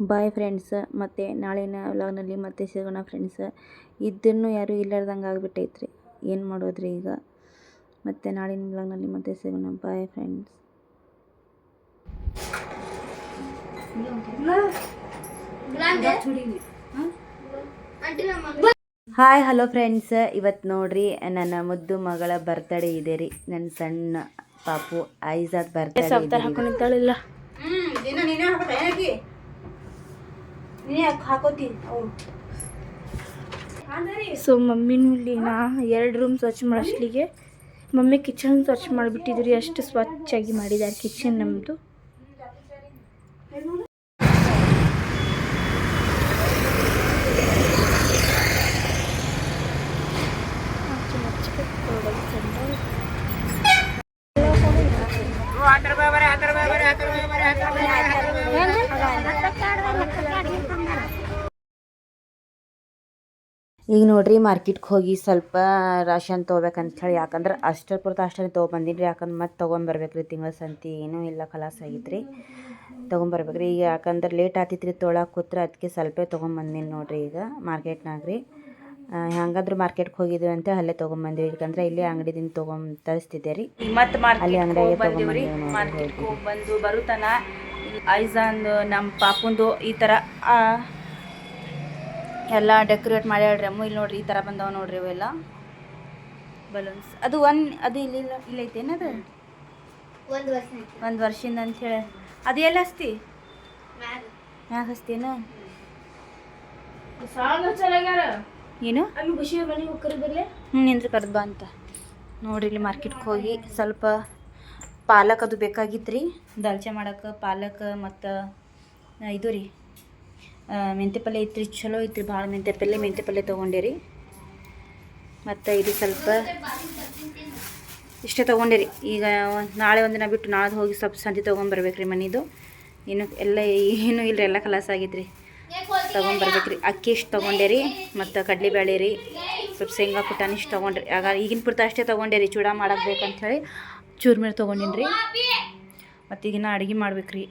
Bye friends ಮತ್ತು ನಾಳಿನ ವ್ಲಾಗ್ನಲ್ಲಿ ಮತ್ತೆ ಸಿಗೋಣ ಫ್ರೆಂಡ್ಸ್ ಇದನ್ನು ಯಾರೂ ಇಲ್ಲಾರ್ದಂಗೆ ಆಗ್ಬಿಟ್ಟೈತ್ರಿ. ಏನು ಮಾಡೋದ್ರಿ ಈಗ? ಮತ್ತು ನಾಳಿನ ವ್ಲಾಗ್ನಲ್ಲಿ ಮತ್ತೆ ಸಿಗೋಣ. Bye friends hi hello friends ಇವತ್ತು ನೋಡ್ರಿ ನನ್ನ ಮುದ್ದು ಮಗಳ ಬರ್ತಡೇ ಇದೆ ರೀ. ನನ್ನ ಸಣ್ಣ ಪಾಪು ಐಜಾದ್ ಬರ್ತಡೇ ಸೊ ಮಮ್ಮಿನೂ ಇಲ್ಲಿ ನಾ ಎರಡು ರೂಮ್ ಸ್ವಚ್ಛ ಮಾಡೋಷ್ಟಿಗೆ ಮಮ್ಮಿ ಕಿಚನ್ ಸ್ವಚ್ಛ ಮಾಡಿಬಿಟ್ಟಿದ್ರಿ ಅಷ್ಟು ಸ್ವಚ್ಛಾಗಿ ಮಾಡಿದ್ದಾರೆ ಕಿಚನ್ ನಮ್ಮದು ಈಗ ನೋಡ್ರಿ ಮಾರ್ಕೆಟ್ಗೆ ಹೋಗಿ ಸ್ವಲ್ಪ ರಾಶನ್ ತೊಗೋಬೇಕಂತ ಹೇಳಿ ಯಾಕಂದ್ರೆ ಅಷ್ಟರ ಪುರ್ತ ಅಷ್ಟೇ ತೊಗೊಬಂದಿನಿ ರೀ. ಯಾಕಂದ್ರೆ ಮತ್ತೆ ತೊಗೊಂಬರ್ಬೇಕು ರೀ ತಿಂಗಳ ಸಂತಿ. ಏನೂ ಇಲ್ಲ ಖಲಾಸ್ ಆಗಿತ್ತು ರೀ ತೊಗೊಂಬರ್ಬೇಕು ರೀ ಈಗ ಯಾಕಂದ್ರೆ ಲೇಟ್ ಆತಿತ್ತು ರೀ ತೊಳಕ್ಕೆ ಕೂತ್ರೆ ಅದಕ್ಕೆ ಸ್ವಲ್ಪ ತೊಗೊಂಬಂದಿನಿ ನೋಡ್ರಿ ಈಗ ಮಾರ್ಕೆಟ್ನಾಗ ರೀ. ಹೆಂಗಾದ್ರೂ ಮಾರ್ಕೆಟ್ಗೆ ಹೋಗಿದ್ವಿ ಅಂತ ಅಲ್ಲೇ ತೊಗೊಂಬಂದಿವಿ. ಯಾಕಂದ್ರೆ ಇಲ್ಲಿ ಅಂಗಡಿದಿಂದ ತೊಗೊಂಡ್ ತರಿಸ್ತಿದ್ದೆ ರೀ. ಮತ್ತೆ ಅಲ್ಲಿ ಅಂಗಡಿಯಾಗೆ ತೊಗೊಂಬಂದಿವಿ ಮಾರ್ಕೆಟ್ಗೆ ಹೋಗಿ ಬಂದು ಬರುತನ ಐಜಾನ್ ನಮ್ಮ ಪಾಪುಂದು ಈ ಥರ ಆ, ಎಲ್ಲ ಡೆಕೋರೇಟ್ ಮಾಡ್ಯಾಳ್ರಿ ಅಮ್ಮ ಇಲ್ಲಿ ನೋಡ್ರಿ ಈ ಥರ ಬಂದವ ನೋಡ್ರಿ ಇವೆಲ್ಲ. ಬಲೂನ್ಸ್ ಅದು ಒನ್ ಅದು ಇಲ್ಲಿ ಇಲ್ಲ ಐತೆ ಏನದು ಒಂದು ವರ್ಷ ಒಂದು ವರ್ಷದಿಂದ ಅಂತ ಹೇಳಿ. ಅದು ಎಲ್ಲ ಹಸ್ತಿ? ಮ್ಯಾಗ ಹಸ್ತಿನ? ಏನು? ಹ್ಞೂ ನಿಂದ್ರೆ ಕರ್ದು ಬಾ ಅಂತ. ನೋಡ್ರಿ ಇಲ್ಲಿ ಮಾರ್ಕೆಟ್ಗೆ ಹೋಗಿ ಸ್ವಲ್ಪ ಪಾಲಕ್ ಅದು ಬೇಕಾಗಿತ್ತು ರೀ ದಾಲ್ಚೆ ಮಾಡಕ್ಕೆ ಪಾಲಕ್ ಮತ್ತು ಇದು ರೀ. ಮೆಂತ್ಯ ಪಲ್ಯ ಇತ್ತು ಚಲೋ ಐತ್ರಿ, ಭಾಳ ಮೆಂತೆ ಪಲ್ಯ ಮೆಂತ್ಯ ಪಲ್ಯ ತೊಗೊಂಡಿರಿ. ಮತ್ತು ಇದು ಸ್ವಲ್ಪ ಇಷ್ಟೇ ತೊಗೊಂಡಿರಿ. ಈಗ ನಾಳೆ ನಾಳೆ ದಿನ ಬಿಟ್ಟು ನಾಳೆ ಹೋಗಿ ಸ್ವಲ್ಪ ಸಂತೆ ತೊಗೊಂಬರ್ಬೇಕ್ರಿ ರೀ ಮನಿದು. ಏನು ಎಲ್ಲ ಏನೂ ಇಲ್ಲ ಎಲ್ಲ ಕಲಾಸ ಆಗೈತ್ರಿ. ತೊಗೊಂಬರ್ಬೇಕ್ರಿ ಅಕ್ಕಿ ಇಷ್ಟು ತೊಗೊಂಡೇರಿ ರೀ ಮತ್ತು ಕಡಲೆಬೇಳೆ ರೀ. ಸ್ವಲ್ಪ ಶೇಂಗಾ ಪುಟಾಣಿ ಇಷ್ಟು ತೊಗೊಂಡ್ರಿ. ಆಗ ಈಗಿನ ಪುರ್ತ ಅಷ್ಟೇ ತೊಗೊಂಡೇರಿ. ರೀ ಚೂಡ ಮಾಡಕ್ಕೆ ಬೇಕಂಥೇಳಿ ಚೂರ್ಮೀರು ತೊಗೊಂಡಿನಿ ರೀ ಮತ್ತು ಈಗಿನ ಅಡುಗೆ ಮಾಡ್ಬೇಕ್ರಿ.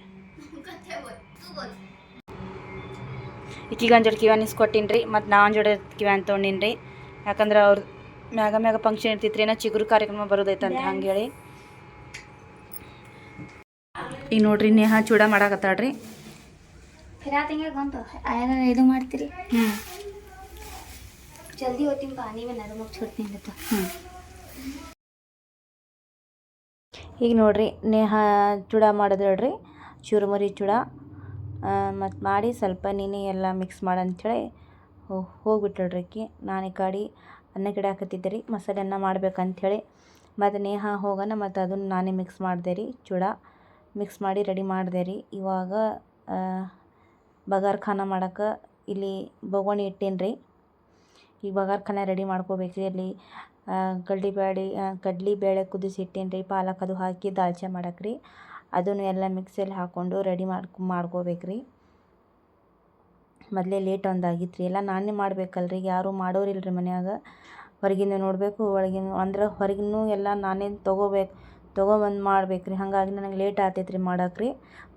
ಈಕಿಗೊಂದು ಜೋಡಿ ಕಿವ್ಯಾನ ಇಸ್ಕೊಟ್ಟಿನಿ ರೀ ಮತ್ತು ನಾ ಒಂದು ಜೋಡಿ ಕಿವ್ಯಾನ ತೊಗೊಂಡಿನಿ ರೀ ಯಾಕಂದ್ರೆ ಅವ್ರ ಮ್ಯಾಗ ಮ್ಯಾಗ ಫಂಕ್ಷನ್ ಇರ್ತಿತ್ತು ರೀ ಏನೋ ಚಿಗುರು ಕಾರ್ಯಕ್ರಮ ಬರೋದೈತಂತ ಹಂಗೆ ಹೇಳಿ. ಈಗ ನೋಡ್ರಿ ನೇಹ ಚೂಡ ಮಾಡಾಕತ್ತಾಳ್ರಿ. ಇದು ಮಾಡ್ತೀರಿ. ಜಲ್ದಿ ಈಗ ನೋಡ್ರಿ ನೇಹ ಚೂಡ ಮಾಡಿದ್ರಿ ಚುರುಮರಿ ಚೂಡ. ಮತ್ತು ಮಾಡಿ ಸ್ವಲ್ಪ ನೀನೆ ಎಲ್ಲ ಮಿಕ್ಸ್ ಮಾಡಂಥೇಳಿ ಹೋಗ್ಬಿಟ್ಟಳ್ರಿ ಆಕಿ ನಾನು ಈ ಕಡೆ ಅನ್ನ ಗಿಡ ಹಾಕತ್ತಿದ್ದೆ ರೀ, ಮಸಾಲೆ ಅನ್ನ ಮಾಡ್ಬೇಕಂಥೇಳಿ ಮತ್ತು ನೇಹಾ ಹೋಗೋಣ ಮತ್ತು ಅದನ್ನು ನಾನೇ ಮಿಕ್ಸ್ ಮಾಡಿದೆ ರೀ, ಚೂಡ. ಮಿಕ್ಸ್ ಮಾಡಿ ರೆಡಿ ಮಾಡಿದೆ ರೀ. ಇವಾಗ ಬಗಾರ್ಖಾನ ಬಗಾರ್ ಖಾನ ಮಾಡಕ್ಕೆ ಇಲ್ಲಿ ಬೊಗೋಣಿ ಇಟ್ಟೇನಿ ರೀ. ಈ ಬಗಾರ್ ಖಾನ ರೆಡಿ ಮಾಡ್ಕೋಬೇಕು ರೀ ಅಲ್ಲಿ. ಕಡ್ಲಿ ಬೇಳೆ ಕಡ್ಲಿ ಬೇಳೆ ಕುದಿಸಿ ಇಟ್ಟೇನಿ ರೀ, ಪಾಲಕ್ ಅದು ಹಾಕಿ ದಾಲ್ಚೆ ಮಾಡಕ್ಕೆ ರೀ. ಅದನ್ನು ಎಲ್ಲ ಮಿಕ್ಸಿಯಲ್ಲಿ ಹಾಕ್ಕೊಂಡು ರೆಡಿ ಮಾಡ್ಕೊ ಮಾಡ್ಕೋಬೇಕು ರೀ ಮೊದಲೇ ಲೇಟ್ ಒಂದು ಆಗಿತ್ತು ರೀ ಎಲ್ಲ ನಾನೇ ಮಾಡ್ಬೇಕಲ್ರಿ. ಯಾರೂ ಮಾಡೋರಿಲ್ಲ ರೀ ಮನ್ಯಾಗ. ಹೊರಗಿಂದ ನೋಡಬೇಕು ಒಳಗಿನ ಅಂದ್ರೆ ಹೊರಗಿನೂ ಎಲ್ಲ ನಾನೇ ತೊಗೋಬೇಕು, ತೊಗೊಬಂದು ಮಾಡ್ಬೇಕು ರೀ ಹಾಗಾಗಿ ನನಗೆ ಲೇಟ್ ಆಗ್ತೈತ್ರಿ ರೀ ಮಾಡಕ್ಕೆ ರೀ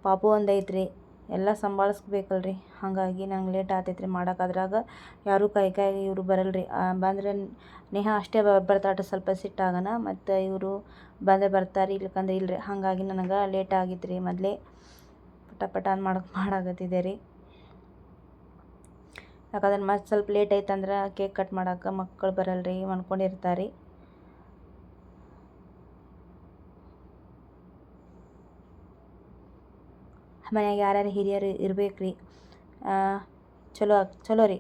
ಪಾಪು ಒಂದು ಐತೆ ರೀ ಎಲ್ಲ ಸಂಭಾಳಿಸ್ಬೇಕಲ್ರಿ. ಹಾಗಾಗಿ ನಂಗೆ ಲೇಟ್ ಆತೈತೆ ರೀ ಮಾಡಕ್ಕೆ ಅದ್ರಾಗ ಯಾರೂ ಕೈ ಕೈ ಇವರು ಬರಲ್ಲ ರೀ ಬಂದರೆ ನೇಹಾ ಅಷ್ಟೇ ಬರ್ತಾಟ ಸ್ವಲ್ಪ ಸಿಟ್ಟಾಗನ ಮತ್ತು ಇವರು ಬಂದೇ ಬರ್ತಾರೆ ಇಲ್ಕಂದ್ರೆ ಇಲ್ಲರಿ ಹಾಗಾಗಿ ನನಗೆ ಲೇಟ್ ಆಗಿತ್ತು ರೀ ಮೊದಲೇ. ಪಟ ಪಟ ಮಾಡಕ್ಕೆ ರೀ. ಯಾಕಂದ್ರೆ ಮತ್ತೆ ಸ್ವಲ್ಪ ಲೇಟ್ ಐತಂದ್ರೆ ಕೇಕ್ ಕಟ್ ಮಾಡಕ್ಕೆ ಮಕ್ಕಳು ಬರಲ್ಲ ರೀ ಅಂದ್ಕೊಂಡಿರ್ತಾರೆ ರೀ ಮನ್ಯಾಗ ಯಾರ್ಯಾರು ಹಿರಿಯರು ಇರ್ಬೇಕು ರೀ ಚಲೋ ಚಲೋ ರೀ.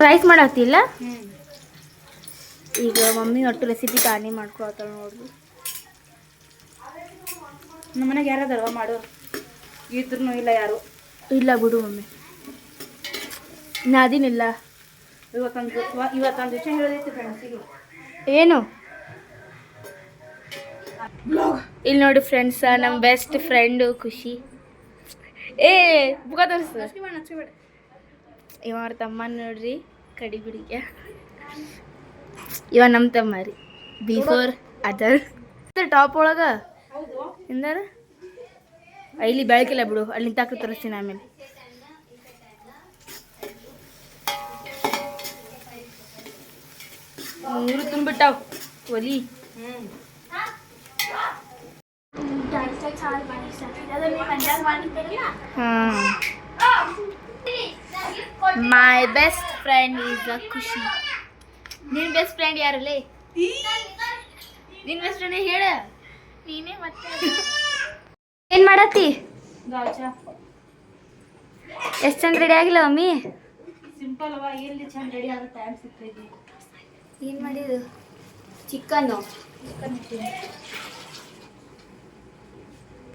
ರೈಸ್ ಮಾಡತ್ತಿಲ್ಲ ಈಗ ಮಮ್ಮಿ ಒಟ್ಟು ರೆಸಿಪಿ ತಾನೇ ಮಾಡ್ಕೊಳತ್ತಾಳ ನೋಡ್ರಿ. ನಮ್ಮ ಮನೆಗೆ ಯಾರು ಅದಾರವ ಮಾಡೋರು ಇದ್ರೂ ಇಲ್ಲ ಯಾರು. ಇಲ್ಲ ಬಿಡು ಮಮ್ಮಿ. ನಾದಿನಿಲ್ಲ ಇವತ್ತೊಂದು ಇವತ್ತೊಂದು ವಿಷಯ ಹೇಳಿತ್ತು ಫ್ರೆಂಡ್ಸಿಗೆ ಏನು? ಇಲ್ಲಿ ನೋಡಿ ಫ್ರೆಂಡ್ಸ್ ನಮ್ಮ ಬೆಸ್ಟ್ ಫ್ರೆಂಡು ಖುಷಿ. ಏ ಬುಕ ಇವ ಅವ್ರ ತಮ್ಮ ನೋಡ್ರಿ ಕಡಿ ಬಿಡಿಗೆ ಇವ ನಮ್ಮ ತಮ್ಮ ರೀ. ಬಿಫೋರ್ ಅದರ್ ಟಾಪ್ ಒಳಗ? ಎಂದಾರ? ಇಲ್ಲಿ ಬೆಳಕಿಲ್ಲ ಬಿಡು ಅಲ್ಲಿ ನಿಂತಾಕ ತರಿಸ್ತೀನಿ ಆಮೇಲೆ. ಮೂರು ತುಂಬಿಟ್ಟಾವ ಒಲಿ. My best friend is a Khushi ನಿನ್ ಬೆಸ್ಟ್ ಫ್ರೆಂಡ್ ಯಾರಲ್ಲಿ? ನಿನ್ ಬೆಸ್ಟ್ ಫ್ರೆಂಡ್ ಹೇಳ. ನೀನೇ ಮತ್ತೆ ಏನ್ ಮಾಡತ್ತಿ? ಎಷ್ಟು ಚಂದ ರೆಡಿ ಆಗಿಲ್ಲ ಮಮ್ಮಿ? ಸಿಂಪಲ್ ಅವ ಎಲ್ಲಿ ಚಂದ ರೆಡಿ ಆಗೋ ಟೈಮ್ ಸಿಗ್ತೈತಿ. ಏನ್ ಚಿಕನ್ ಚಿಕನ್ನು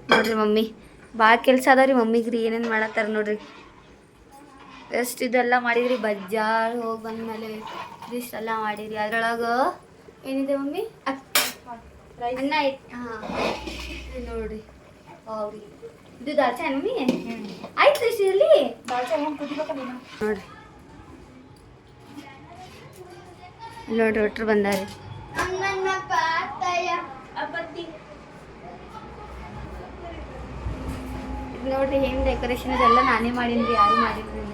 ನೋಡ್ರಿ ಮಮ್ಮಿ. ಭಾಳ ಕೆಲಸ ಅದಾವ್ರಿ ಮಮ್ಮಿಗೆ ರೀ ಏನೇನು ಮಾಡತ್ತಾರ ನೋಡ್ರಿ. ಎಷ್ಟು ಇದೆಲ್ಲ ಮಾಡಿದ್ರಿ? ಬಜ್ಜಾರ್ ಹೋಗಿ ಬಂದ್ಮೇಲೆ ಇದಿಷ್ಟೆಲ್ಲ ಮಾಡಿದ್ರಿ. ಅದ್ರೊಳಗೆ ಏನಿದೆ ಮಮ್ಮಿ? ಅನ್ನ ಐತಿ ಹಾಂ. ನೋಡ್ರಿ. ಅವ್ರಿ. ಇದು ದಾಲ್ಚಾ ಮಮ್ಮಿ? ಆಯ್ತು ಇಷ್ಟು ಇರಲಿ ನೋಡ್ರಿ. ನೋಡ್ರಿ ಒಟ್ರು ಬಂದಾರಿ. ನೋಡ್ರಿ ಹೆಂಗ್ ಡೆಕೋರೇಷನ್ ಇದೆಲ್ಲ ನಾನೇ ಮಾಡಿನ್ರಿ, ಯಾರು ಮಾಡಿದ್ರಿ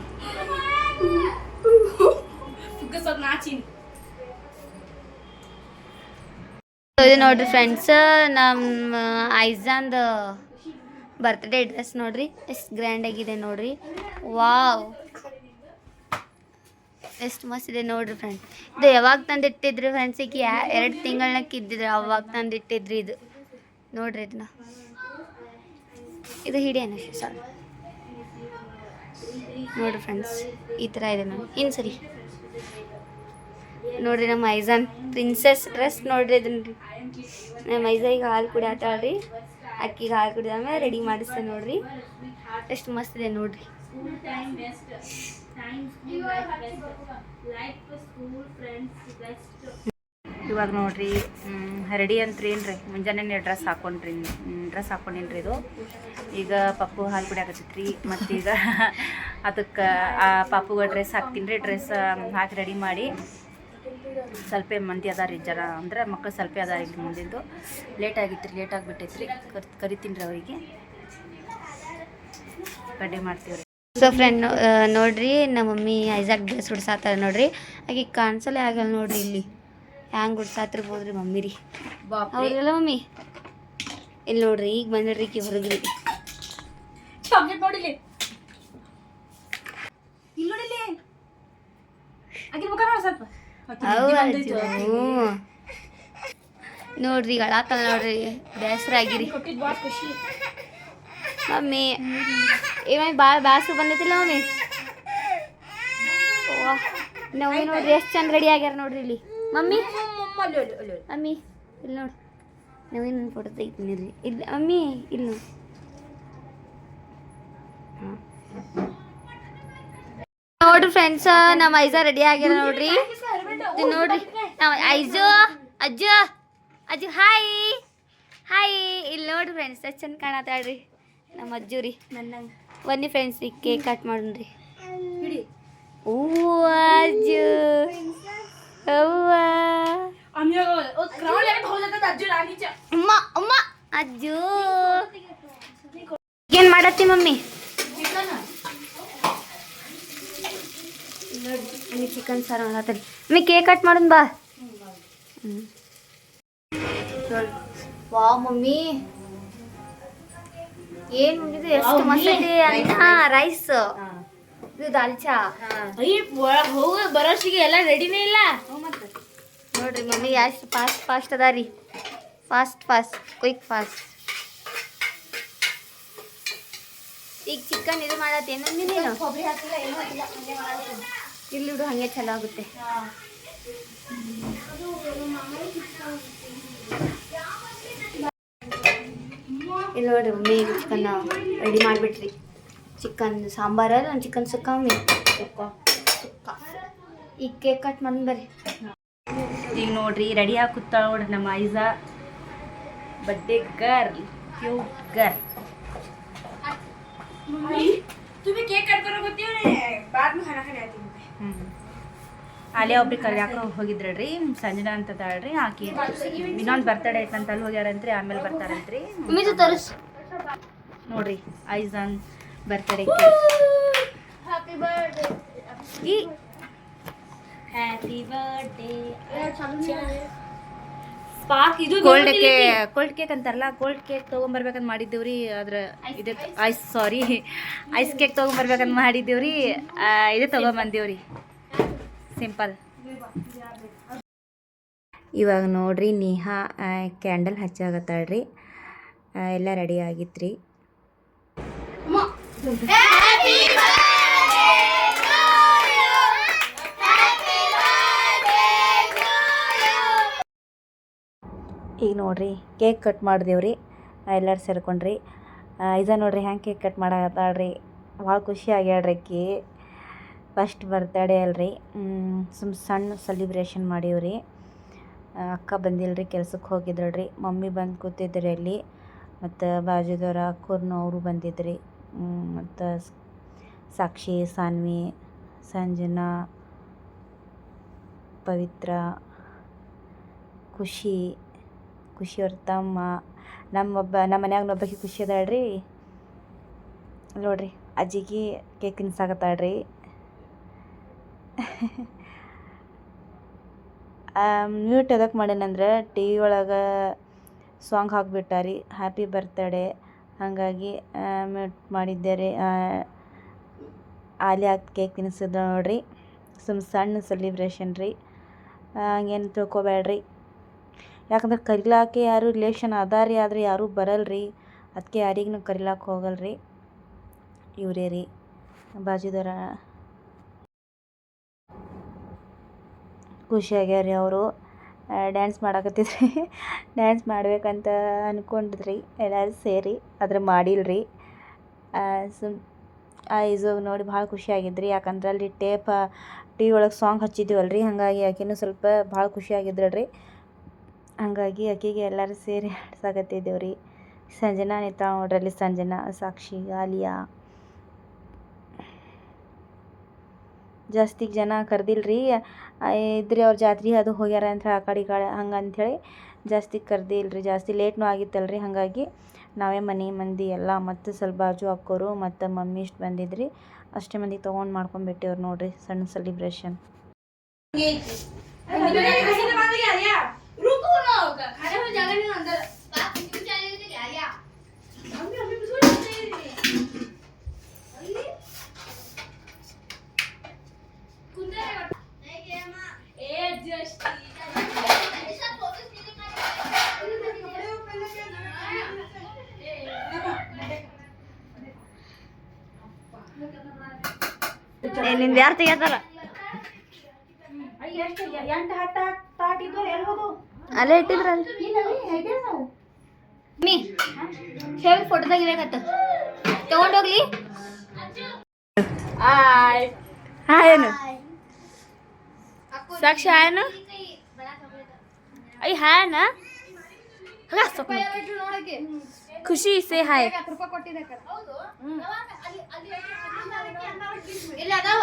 ನೋಡ್ರಿ ಫ್ರೆಂಡ್ಸ್ ನಮ್ಮ ಐಜಾನ್ದ ಬರ್ತ್ಡೇ ಡ್ರೆಸ್ ನೋಡ್ರಿ. ಎಷ್ಟು ಗ್ರ್ಯಾಂಡ್ ಆಗಿದೆ ನೋಡ್ರಿ. ವಾವ್. ಎಷ್ಟು ಮಸ್ತ್ ಇದೆ ನೋಡ್ರಿ ಫ್ರೆಂಡ್ಸ್ ಇದು ಯಾವಾಗ ತಂದಿಟ್ಟಿದ್ರಿ ಫ್ರೆಂಡ್ಸ್ ಈಗ ಎರಡು ತಿಂಗಳನ್ನ ಇದ್ದಿದ್ರಿ, ಅವಾಗ ತಂದಿಟ್ಟಿದ್ರಿ ಇದು. ನೋಡ್ರಿ ಇದನ್ನ ಇದು ಹಿಡಿಯೋಣ ಸರ್ ನೋಡ್ರಿ ಫ್ರೆಂಡ್ಸ್ ಈ ಥರ ಇದೆ ನಾನು. ಇನ್ನು ಸರಿ. ನೋಡ್ರಿ ನಮ್ಮ ಐಜಾನ್ ಪ್ರಿನ್ಸೆಸ್ ಡ್ರೆಸ್ ನೋಡ್ರಿ ಇದನ್ನ ರೀ ನಮ್ಮ ಐಜಾಯಿಗೆ ಹಾಲು ಕುಡಿಯತ್ತಾಳ್ರಿ ಅಕ್ಕಿಗೆ ಹಾಲು ಕುಡಿದಾದ್ಮೇಲೆ ರೆಡಿ ಮಾಡಿಸ್ತೆ ನೋಡ್ರಿ. ಎಷ್ಟು ಮಸ್ತ್ ಇದೆ ನೋಡ್ರಿ. ಇವಾಗ ನೋಡ್ರಿ ರೆಡಿ ಅಂತ್ರಿ ಏನ್ರಿ ಮುಂಜಾನೆ ಡ್ರೆಸ್ ಹಾಕೊಂಡ್ರಿ ಡ್ರೆಸ್ ಹಾಕೊಂಡಿನ್ರಿ ಇದು. ಈಗ ಪಪ್ಪು ಹಾಲು ಕುಡಿಯಾಕತ್ತೈತ್ರಿ ಮತ್ತೀಗ ಅದಕ್ಕೆ ಆ ಪಾಪುಗೆ ಡ್ರೆಸ್ ಹಾಕ್ತೀನಿ ರೀ ಡ್ರೆಸ್ ಹಾಕಿ ರೆಡಿ ಮಾಡಿ. ಸ್ವಲ್ಪ ಮಂದಿ ಅದಾರಿ ಜರ ಅಂದ್ರೆ ಮಕ್ಕಳು ಸ್ವಲ್ಪ ಅದ ಈಗ ಮುಂದಿಂದು. ಲೇಟ್ ಆಗಿತ್ತು ರೀ ಲೇಟ್ ಆಗಿಬಿಟ್ಟೈತ್ರಿ. ಕರ್ ಕರಿತೀನಿ ರೀ ಅವರಿಗೆ ರೆಡಿ ಮಾಡ್ತೀವಿ ರೀ ಸೊ ಫ್ರೆಂಡ್ ನೋಡ್ರಿ, ನಮ್ಮ ಮಮ್ಮಿ ಐಸಾಕ್ ಡ್ರೆಸ್ ಹುಡ್ಸಾತಾರೆ ನೋಡ್ರಿ. ಹಾಗೆ ಕಾಣಿಸಲೇ ಆಗಲ್ಲ ನೋಡ್ರಿ ಇಲ್ಲಿ. ಹ್ಯಾಂಗೆ ಉಡ್ಸಾತಿರ್ಬೋದ್ರಿ ಮಮ್ಮಿ ರೀ. ಹೌದಲ್ಲ ಮಮ್ಮಿ? ಇಲ್ಲಿ ನೋಡ್ರಿ ಈಗ ಬಂದ್ರಿ ಈಕಿ ಹೊರಗ್ರಿ. ಚಾಕ್ಲೇಟ್ ನೋಡಿಲಿ. ಇಲ್ಲಿ ನೋಡಿಲಿ. ಆಗಿನ ಮುಖ ನೋಡ ಸ್ವಲ್ಪ. ಹೌದು ನೋಡ್ರಿ ಈಗ ಅಳಾತಲ್ಲ ನೋಡ್ರಿ. ಬೇಸರ ಆಗಿರಿ. ಮಮ್ಮಿ ಏ ಮಮ್ಮಿ ಭಾಳ ಬೇಸರ ಬಂದೈತಿಲ್ಲ ಮಮ್ಮಿ? ನೋಡ್ರಿ ಎಷ್ಟು ಚಂದ ರೆಡಿ ಆಗ್ಯಾರ ನೋಡ್ರಿ ಇಲ್ಲಿ. ಮಮ್ಮಿ? ಮಮ್ಮಿ ಇಲ್ಲಿ ನೋಡಿ. ನಾವೇನು ಫೋಟೋ ತೆಗಿತೀನಿ ರೀ ಇಲ್ಲಿ ಮಮ್ಮಿ ಇಲ್ಲಿ ನೋಡಿ. ನೋಡ್ರಿ ಫ್ರೆಂಡ್ಸ್ ನಮ್ಮ ಐಜ ರೆಡಿ ಆಗ್ಯಾರ ನೋಡ್ರಿ. ನೋಡ್ರಿ. ಐಜು ಅಜ್ಜು ಅಜ್ಜು ಹಾಯ್ ಹಾಯ್ ಇಲ್ಲಿ ನೋಡ್ರಿ ಫ್ರೆಂಡ್ಸ್ ಎಷ್ಟು ಚಂದ ಕಾಣತ್ತಾಳ್ರಿ ನಮ್ಮ ಅಜ್ಜು ರೀ. ಬನ್ನಿ ಫ್ರೆಂಡ್ಸ್ ಈ ಕೇಕ್ ಕಟ್ ಮಾಡೋಣ್ರಿ. ಓ ಅಜ್ಜು. ಅವ್ವ ಅಮ್ಮ ಅಮ್ಮ ಅಜ್ಜು. ಏನ್ ಮಾಡತ್ತಿ ಮಮ್ಮಿ? ನೋಡಿ ಚಿಕನ್ ಸಾರು ಮಾಡತ್ತೀರಿ ಮಮ್ಮಿ ಕೇಕ್ ಕಟ್ ಮಾಡೋಣ ಬಾ. ವಾ ಮಮ್ಮಿ. ಏನ್ ಉಂಡಿದ್ದು ಎಷ್ಟು ಮಸ್ತ್ ಐತಿ ಅನ್ನ ರೈಸ್ ಇದು ದಾಲ್ಚಾ. ಹೋಗ ಬರೋಷ್ಟಿಗೆ ಎಲ್ಲ ರೆಡಿನೇ ಇಲ್ಲ. ನೋಡ್ರಿ, ಮಮ್ಮಿ ಎಷ್ಟು ಫಾಸ್ಟ್ ಫಾಸ್ಟ್ ಅದ ರೀ. ಫಾಸ್ಟ್ ಫಾಸ್ಟ್ ಕ್ವಿಕ್ ಫಾಸ್ಟ್ ಈಗ ಚಿಕನ್ ಇದು ಮಾಡತ್ತೆ ಏನಂದಿ ನೀನು? ಇಲ್ಲಿ ಬಿಡು ಹಂಗೆ ಚಲೋ ಆಗುತ್ತೆ. ಇಲ್ಲಿ ನೋಡ್ರಿ ಮಮ್ಮಿ ಚಿಕನ್ ರೆಡಿ ಮಾಡಿಬಿಟ್ರಿ. ಚಿಕನ್ ಸಾಂಬಾರು ಚಿಕನ್ ಸುಕ್ಕ ಮಮ್ಮಿ. ಸುಕ್ಕ ಸುಕ್ಕ. ಈಗ ಕೇಕ್ ಕಟ್ ಮಾಡಿ ಬರ್ರಿ. ಈಗ ನೋಡ್ರಿ ರೆಡಿ ಹಾಕುತ್ತಾ ನೋಡ್ರಿ ನಮ್ಮ ಐಸ ಬಡ್ಡೆ ಗರ್ ಗರ್ ಗರ್ಲ್ ಅಲ್ಲೇ? ಒಬ್ರಿಗೆ ಕರ್ ಹಾಕೊಂಡು ಹೋಗಿದ್ರಿ ಸಂಜನಾ ಅಂತ ತಾಳ್ರಿ ಆಕಿ ಇನ್ನೊಂದು ಬರ್ತಡೇ ಐತಂತ ಅಲ್ಲಿ ಹೋಗ್ಯಾರಂತ್ರಿ ಆಮೇಲೆ ಬರ್ತಾರಂತ್ರಿ. ನೋಡ್ರಿ ಐಸಾನ್ ಬರ್ತಡೆ ಈ ಹ್ಯಾಪಿ ಇದು. ಕೋಲ್ಡ್ ಕೇಕ್ ಕೋಲ್ಡ್ ಕೇಕ್ ಅಂತಾರಲ್ಲ ಕೋಲ್ಡ್ ಕೇಕ್ ತೊಗೊಂಬರ್ಬೇಕಂತ ಮಾಡಿದ್ದೇವ್ರಿ ಅದ್ರ ಇದೆ ಐಸ್ ಸಾರಿ ಐಸ್ ಕೇಕ್ ತೊಗೊಂಬರ್ಬೇಕಂತ ಮಾಡಿದ್ದೇವ್ರಿ ಇದೇ ತೊಗೊಂಬಂದೇವ್ರಿ. ಸಿಂಪಲ್ ಇವಾಗ ನೋಡ್ರಿ ನೇಹಾ ಕ್ಯಾಂಡಲ್ ಹಚ್ಚಾಗತ್ತಾಳ್ರಿ ಎಲ್ಲ ರೆಡಿ ಆಗಿತ್ರಿ. ಈಗ ನೋಡ್ರಿ ಕೇಕ್ ಕಟ್ ಮಾಡಿದೆವ್ರಿ, ಎಲ್ಲರೂ ಸೇರ್ಕೊಂಡ್ರಿ. ಇದ ನೋಡ್ರಿ ಹ್ಯಾಂಗೆ ಕೇಕ್ ಕಟ್ ಮಾಡತ್ತಾಳ್ರಿ ಭಾಳ ಖುಷಿ ಆಗ್ಯಾಳ್ರಿ ಅಕ್ಕಿ. ಫಸ್ಟ್ ಬರ್ತಡೇ ಅಲ್ರಿ. ಸುಮ್ ಸಣ್ಣ ಸೆಲಿಬ್ರೇಷನ್ ಮಾಡೀವ್ರಿ. ಅಕ್ಕ ಬಂದಿಲ್ರಿ ಕೆಲ್ಸಕ್ಕೆ ಹೋಗಿದ್ರಿ ಮಮ್ಮಿ ಬಂದು ಕೂತಿದ್ರಿ ಅಲ್ಲಿ. ಮತ್ತು ಬಾಜುದವ್ರ ಅಕ್ಕೂರ್ನು ಅವರು ಬಂದಿದ್ರಿ. ಮತ್ತು ಸಾಕ್ಷಿ, ಸಾನ್ವಿ, ಸಂಜನಾ, ಪವಿತ್ರ, ಖುಷಿ. ಖುಷಿಯವ್ರ ತಮ್ಮ. ನಮ್ಮೊಬ್ಬ, ನಮ್ಮ ಮನ್ಯಾಗ ಒಬ್ಬಾಕಿ ಖುಷಿ ಅದಾಳ್ರಿ. ನೋಡ್ರಿ, ಅಜ್ಜಿಗೆ ಕೇಕ್ ತಿನ್ಸಾಕತ್ತಾಳ್ರಿ. ಮ್ಯೂಟ್ ಎದಕ್ಕೆ ಮಾಡೇನಂದ್ರೆ, ಟಿ ವಿ ಒಳಗೆ ಸಾಂಗ್ ಹಾಕ್ಬಿಟ್ಟಾರಿ. ಹ್ಯಾಪಿ ಬರ್ತಡೇ ಹಾಗಾಗಿ ಮ್ಯೂಟ್ ಮಾಡಿದ್ದೆ ರೀ ಆಲಿ ಹಾಕಿ ಕೇಕ್ ತಿನ್ಸಿದ ನೋಡ್ರಿ. ಸುಮ್ ಸಣ್ಣ ಸೆಲಿಬ್ರೇಷನ್ ರೀ. ಹಂಗೇನು ತಿಳ್ಕೊಬೇಡ್ರಿ ಯಾಕಂದ್ರೆ ಕರಿಲಾಕೆ ಯಾರು ರಿಲೇಷನ್ ಅದಾರಿ ಆದರೆ ಯಾರೂ ಬರಲ್ರಿ. ಅದಕ್ಕೆ ಯಾರಿಗೂ ಕರಿಲಾಕೆ ಹೋಗಲ್ರಿ. ಇವರೇ ರೀ. ಬಾಜುದರ ಖುಷಿಯಾಗ್ಯಾರ ರೀ ಅವರು. ಡ್ಯಾನ್ಸ್ ಮಾಡಾಕತ್ತಿದ್ರಿ. ಡ್ಯಾನ್ಸ್ ಮಾಡಬೇಕಂತ ಅಂದ್ಕೊಂಡಿದ್ರಿ ಎಲ್ಲರೂ ಸೇರಿ. ಆದ್ರೆ ಮಾಡಿಲ್ರಿ. ಸುಮ್, ಆ ಇಸೋಗ್ ನೋಡಿ ಭಾಳ ಖುಷಿಯಾಗಿದ್ರಿ ಯಾಕಂದ್ರೆ ಅಲ್ಲಿ ಟೇಪ, ಟಿ ಒಳಗೆ ಸಾಂಗ್ ಹಚ್ಚಿದ್ದೀವಲ್ರಿ ಹಾಗಾಗಿ ಆಕೆನೂ ಸ್ವಲ್ಪ ಭಾಳ ಖುಷಿ ಆಗಿದ್ರಲ್ರಿ. ಹಾಗಾಗಿ ಆಕೆಗೆ ಎಲ್ಲರೂ ಸೇರಿ ಆಡ್ಸಾಕತ್ತಿದ್ದೇವೆ ರೀ ಸಂಜನಾ ನಿಂತಾಳ ನೋಡ್ರಲ್ಲಿ ಸಂಜನಾ, ಸಾಕ್ಷಿ, ಆಲಿಯಾ. ಜಾಸ್ತಿ ಜನ ಕರ್ದಿಲ್ರಿ. ಇದ್ರಿ ಅವ್ರ ಜಾತ್ರೆ ಅದು ಹೋಗ್ಯಾರ ಅಂತ ಆ ಕಡೆ ಈ ಕಡೆ ಹಂಗೆ ಅಂಥೇಳಿ ಜಾಸ್ತಿ ರೀ ಜಾಸ್ತಿ ಲೇಟ್ನೂ ಆಗಿತ್ತಲ್ರಿ. ಹಾಗಾಗಿ ನಾವೇ ಮನೆ ಮಂದಿ ಎಲ್ಲ ಮತ್ತು ಸ್ವಲ್ಪ ಬಾಜು ಅಕ್ಕೋರು ಮತ್ತು ಮಮ್ಮಿ ಇಷ್ಟು ಬಂದಿದ್ರಿ. ಅಷ್ಟೇ ಮಂದಿ ತೊಗೊಂಡು ಮಾಡ್ಕೊಂಡ್ಬಿಟ್ಟಿವ್ರು ನೋಡ್ರಿ ಸಣ್ಣ ಸೆಲಿಬ್ರೇಷನ್ ತೆಗಿತಾರ ಅಲ್ಲೇ ಇಟ್ಟಿದ್ರಲ್ಲ ಮೀ ಹೇಳಿ ಫೋಟೋದಾಗ ಇರಾಕತ್ತ ತಗೊಂಡೋಗ್ಲಿ ಹಾಯ್ ಏನು ಸಾಕ್ಷಿ ಹಾಯನು ಐ ಹಾಯನ ಖುಷಿ ಸೇ ಹಾಯ್ ಇಲ್ಲಿ ಅದಾವ.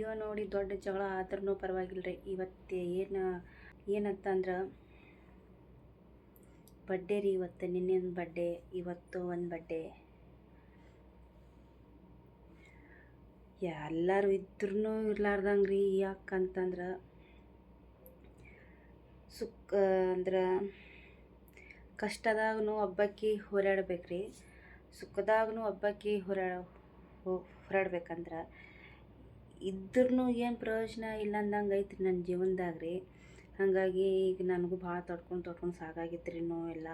ವಿಡಿಯೋ ನೋಡಿ ದೊಡ್ಡ ಜಗಳ ಆದ್ರೂ ಪರವಾಗಿಲ್ಲ ರೀ ಇವತ್ತು ಏನು ಏನಂತಂದ್ರೆ ಬಡ್ಡೆ ರೀ ಇವತ್ತು ನಿನ್ನೆ ಒಂದು ಬಡ್ಡೆ ಇವತ್ತು ಒಂದು ಬಡ್ಡೆ ಎಲ್ಲರೂ ಇದ್ರೂ ಇರಲಾರ್ದಂಗೆ ರೀ ಯಾಕಂತಂದ್ರೆ ಸುಖ ಅಂದ್ರೆ ಕಷ್ಟದಾಗೂ ಹಬ್ಬಕ್ಕೆ ಹೋರಾಡ್ಬೇಕು ರೀ ಸುಖದಾಗೂ ಹಬ್ಬಕ್ಕೆ ಹೋರಾಡ ಹೋರಾಡ್ಬೇಕಂದ್ರೆ ಇದ್ರೂ ಏನು ಪ್ರಯೋಜನ ಇಲ್ಲ ಅಂದಂಗೆ ಐತ್ರಿ ನನ್ನ ಜೀವನದಾಗ ರೀ ಹಾಗಾಗಿ ಈಗ ನನಗೂ ಭಾಳ ತೊಡ್ಕೊಂಡು ತೊಡ್ಕೊಂಡು ಸಾಕಾಗಿತ್ತು ರೀ ನೋವೆಲ್ಲ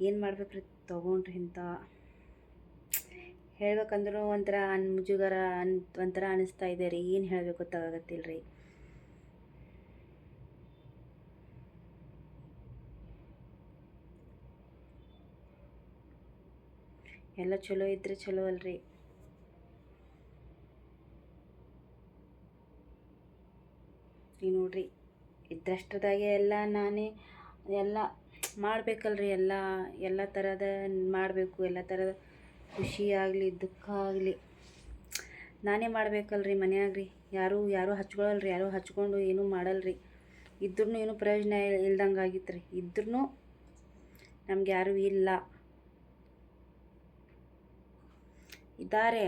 ಏನು ಮಾಡ್ಬೇಕು ರೀ ತೊಗೊಂಡ್ರಿ ಇಂಥ. ಹೇಳ್ಬೇಕಂದ್ರೂ ಒಂಥರ ಅನ್ ಮುಜುಗರ ಅನ್ ಒಂಥರ ಅನಿಸ್ತಾ ಇದೆ ರೀ. ಏನು ಹೇಳಬೇಕು ಗೊತ್ತಾಗತ್ತಿಲ್ಲ ರೀ ಎಲ್ಲ ಚಲೋ ಇದ್ರೆ ಚಲೋ ಅಲ್ರಿ. ಈಗ ನೋಡ್ರಿ. ಇದ್ದಷ್ಟದಾಗೆ ಎಲ್ಲ ನಾನೇ ಎಲ್ಲ ಮಾಡಬೇಕಲ್ರಿ ಎಲ್ಲ ಎಲ್ಲ ಥರದ ಮಾಡಬೇಕು, ಎಲ್ಲ ಥರದ ಖುಷಿ ಆಗಲಿ, ದುಃಖ ಆಗಲಿ. ನಾನೇ ಮಾಡಬೇಕಲ್ರಿ ಮನೆಯಾಗ್ರಿ. ಯಾರೂ ಯಾರೂ ಹಚ್ಕೊಳಲ್ರಿ, ಯಾರೂ ಹಚ್ಕೊಂಡು ಏನೂ ಮಾಡಲ್ರಿ. ಇದ್ರೂ ಏನೂ ಪ್ರಯೋಜನ ಇಲ್ದಂಗೆ ಆಗಿತ್ತು ರೀ ಇದ್ರೂ ನಮ್ಗೆ ಯಾರೂ ಇಲ್ಲ. ಇದ್ದಾರೆ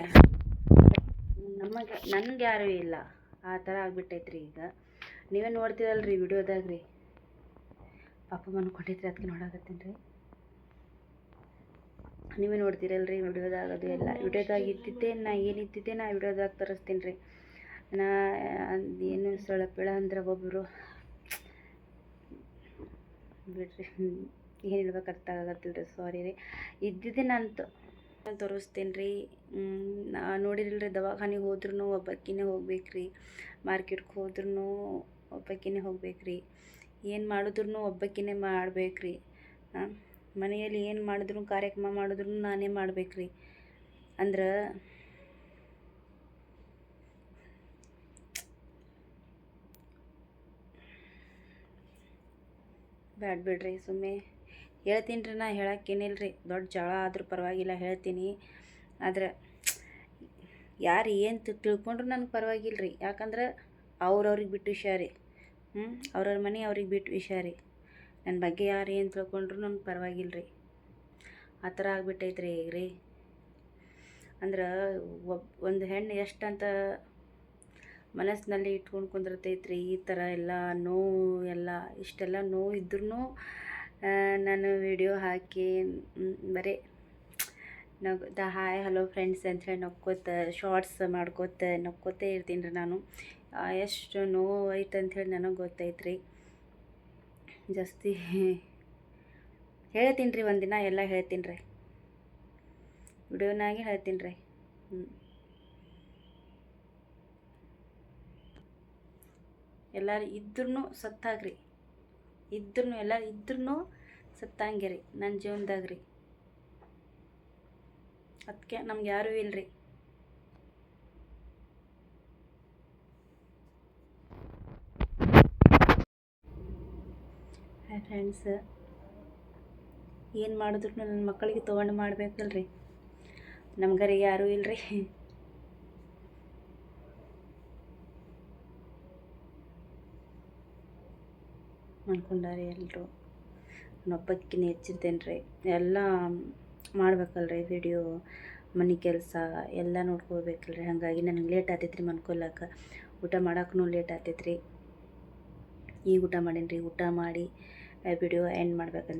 ನಮಗೆ ನನಗೆ ಯಾರೂ ಇಲ್ಲ. ಆ ಥರ ಆಗ್ಬಿಟ್ಟೈತ್ರಿ ಈಗ. ನೀವೇ ರೀ ವಿಡಿಯೋದಾಗ ರೀ ಪಾಪ ಮನ್ಕೊಂಡಿದ್ರಿ ಅದಕ್ಕೆ ನೋಡಾಕತ್ತೀನಿ ರೀ. ನೀವೇ ನೋಡ್ತೀರಲ್ರಿ ವಿಡಿಯೋದಾಗ ಅದು ಎಲ್ಲ. ವಿಡಿಯೋದಾಗ ಇದ್ದಿದ್ದೆ ನಾ ಏನು ನಾ ವಿಡಿಯೋದಾಗ ತರಿಸ್ತೀನಿ ರೀ. ನಾ, ಏನು ಸೊಳಪಿಳ ಪಿಳ ಅಂದ್ರೆ ಒಬ್ಬರು ಬಿಡ್ರಿ, ಏನು ಹೇಳ್ಬೇಕು ಅರ್ಥ ಆಗತ್ತಿಲ್ಲ ರೀ ಸಾರಿ ರೀ. ಇದ್ದಿದ್ದೆ ನಾನು ನಾನು ತೋರಿಸ್ತೀನಿ ರೀ. ನಾ ನೋಡಿರಲ್ರಿ ದವಾಖಾನೆಗೆ ಹೋದ್ರೂ ಒಬ್ಬಕ್ಕಿನೇ ಹೋಗ್ಬೇಕು ರೀ ಮಾರ್ಕೆಟ್ಗೆ ಹೋದ್ರೂ ಒಬ್ಬಾಕಿನೇ ಹೋಗ್ಬೇಕು ರೀ ಏನು ಮಾಡಿದ್ರು ಒಬ್ಬಾಕಿನೇ ಮಾಡ್ಬೇಕು ರೀ ಮನೆಯಲ್ಲಿ ಏನು ಮಾಡಿದ್ರು ಕಾರ್ಯಕ್ರಮ ಮಾಡಿದ್ರು ನಾನೇ ಮಾಡ್ಬೇಕು ರೀ ಅಂದ್ರೆ ಬ್ಯಾಡ ಬಿಡ್ರಿ ಸುಮ್ಮನೆ. ಹೇಳ್ತೀನಿ ರೀ ನಾ ಹೇಳಕ್ಕೇನಿಲ್ಲ ರೀ ದೊಡ್ಡ ಜಳ ಆದರೂ ಪರವಾಗಿಲ್ಲ ಹೇಳ್ತೀನಿ. ಆದ್ರೆ ಯಾರು ಏನು ತಿಳ್ಕೊಂಡ್ರು ನನಗೆ ಪರವಾಗಿಲ್ಲ ರೀ ಯಾಕಂದ್ರೆ ಅವ್ರವ್ರಿಗೆ ಬಿಟ್ಟು ಹುಷಾರಿ. ಹ್ಞೂ ಅವ್ರವ್ರ ಮನೆ ಅವ್ರಿಗೆ ಬಿಟ್ಟು ಹುಷಾರಿ. ನನ್ನ ಬಗ್ಗೆ ಯಾರು ಏನು ತಿಳ್ಕೊಂಡ್ರು ನನಗೆ ಪರವಾಗಿಲ್ಲ ರೀ ಆ ಥರ ಆಗ್ಬಿಟ್ಟೈತೆ ರೀ ಈಗ ರೀ. ಅಂದ್ರೆ ಒಬ್, ಒಂದು ಹೆಣ್ಣು ಎಷ್ಟಂತ ಮನಸ್ಸಿನಲ್ಲಿ ಇಟ್ಕೊಂಡು ಕುಂದಿರ್ತೈತೆ ರೀ ಈ ಥರ ಎಲ್ಲ ನೋವು ಎಲ್ಲ, ಇಷ್ಟೆಲ್ಲ ನೋವು ಇದ್ರೂ ನಾನು ವಿಡಿಯೋ ಹಾಕಿ ಬರೀ ನಗ್, ದ ಹಾಯ್, ಹಲೋ ಫ್ರೆಂಡ್ಸ್ ಅಂತ ಹೇಳಿ ನಕ್ಕೋತ, ಶಾರ್ಟ್ಸ್ ಮಾಡ್ಕೋತ ನಕ್ಕೋತೇ ಇರ್ತೀನಿ ರೀ ನಾನು. ಎಷ್ಟು ನೋವು ಐತೆ ಅಂಥೇಳಿ ನನಗೆ ಗೊತ್ತೈತೆ ರೀ. ಜಾಸ್ತಿ ಹೇಳ್ತೀನಿ ರೀ ಒಂದಿನ ಎಲ್ಲ ಹೇಳ್ತೀನಿ ರೀ. ವಿಡಿಯೋನಾಗೆ ಹೇಳ್ತೀನಿ ರೀ. ಹ್ಞೂ ಎಲ್ಲರೂ ಇದ್ರೂ ಸತ್ತಾಗ್ರಿ. ಇದ್ರೂ ಎಲ್ಲ ಇದ್ರೂ ಸತ್ತಂಗೆ ರೀ ನನ್ನ ಜೀವನದಾಗ ರೀ. ಅದಕ್ಕೆ ನಮ್ಗೆ ಯಾರೂ ಇಲ್ರಿ. ಹಾಯ್ ಫ್ರೆಂಡ್ಸ್ ಏನು ಮಾಡಿದ್ರು ನನ್ನ ಮಕ್ಕಳಿಗೆ ತೊಗೊಂಡು ಮಾಡಬೇಕಲ್ರಿ. ನಮ್ಗರಿ ಯಾರೂ ಇಲ್ರಿ. ಅನ್ಕೊಂಡಾರೆ ಎಲ್ಲರೂ ನೊಬ್ಬಕ್ಕಿನ ಹೆಚ್ಚಿದ್ದೇನೆ ರೀ ಎಲ್ಲ ಮಾಡ್ಬೇಕಲ್ರಿ ವಿಡಿಯೋ ಮನೆ ಕೆಲಸ ಎಲ್ಲ ನೋಡ್ಕೋಬೇಕಲ್ರಿ ಹಾಗಾಗಿ ನನಗೆ ಲೇಟ್ ಆತೈತೆ ರೀ ಮನ್ಕೊಲ್ಲಕ್ಕೆ ಊಟ ಮಾಡೋಕ್ಕೂ ಲೇಟ್ ಆತೈತೆ ರೀ ಈಗ ಊಟ ಮಾಡೀನಿ ರೀ ಊಟ ಮಾಡಿ ವಿಡಿಯೋ ಎಂಡ್ ಮಾಡ್ಬೇಕಂತ